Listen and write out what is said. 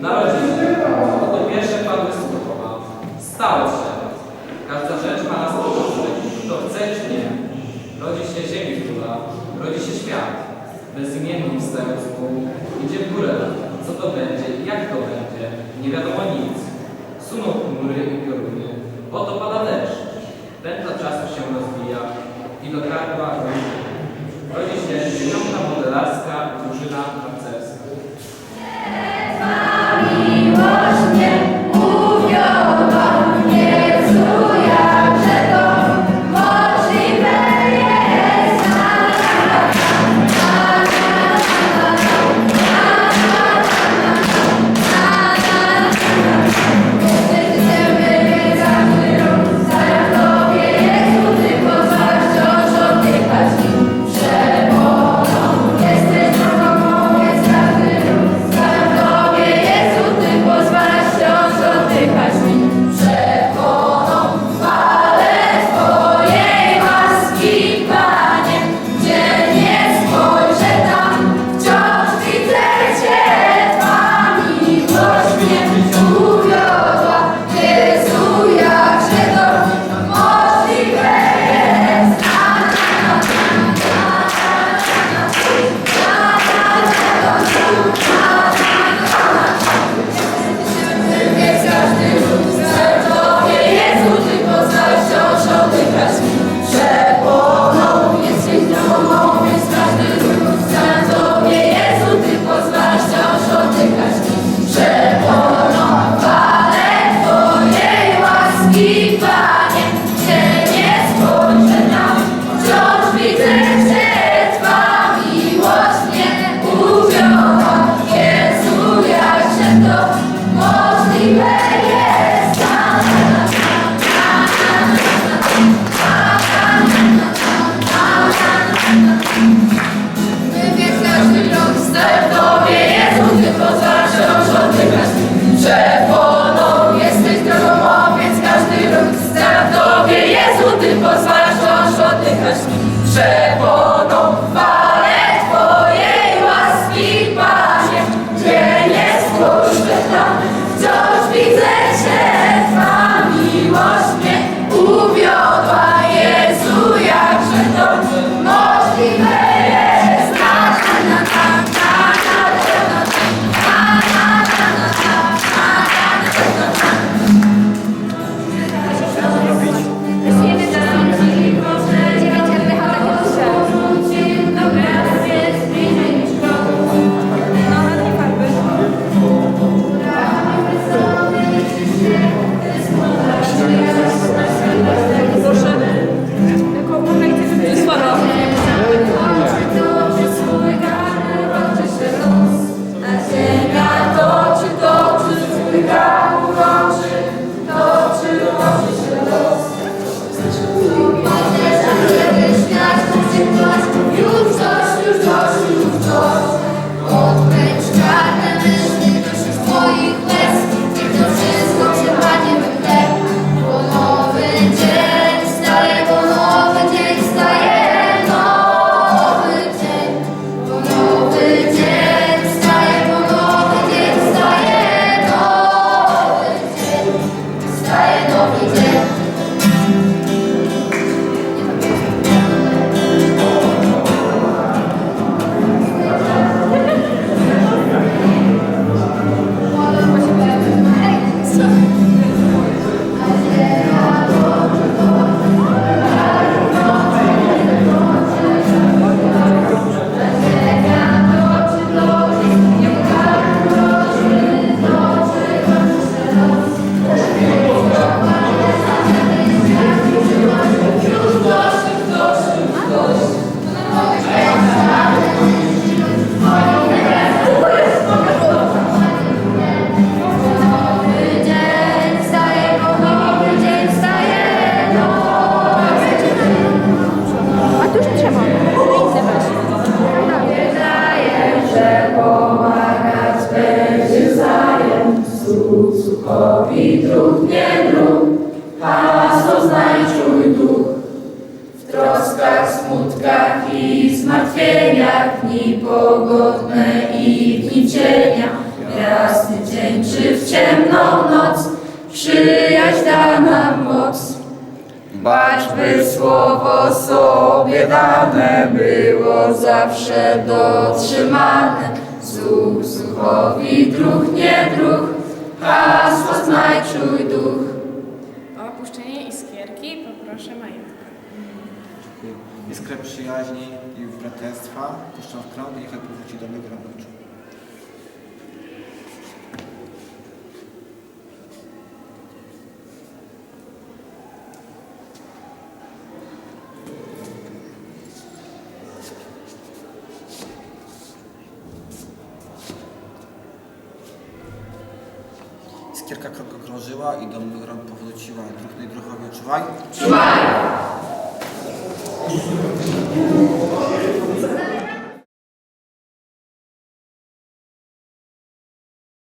Narodziny. Oto pierwsze padły słowa. Stało się. Każda rzecz ma nas początek. To chce czy nie. Rodzi się ziemi rodzi się świat. Z mół, idzie w górę. Co to będzie i jak to będzie, nie wiadomo nic. Suną chmury i pioruny, oto pada deszcz. Pętla czasu się rozwija i do gardła Popitruch nie dróg, hałaso znajdźuj duch. W troskach, smutkach i zmartwieniach, dni pogodne i dni cienia, jasny dzień czy w ciemną noc, przyjaźń da nam moc. Bacz, by słowo sobie dane było zawsze dotrzymane, słuch słuchowi druch nie druch, hasło znaj, czuj duch. O opuszczenie iskierki poproszę majątka. Iskrę przyjaźni i braterstwa puszczam w krąg i niechaj powróci do mego Iskierka krótko krążyła i do mych rąk powróciła. Druhny druhowie, czuwaj. Czuwaj!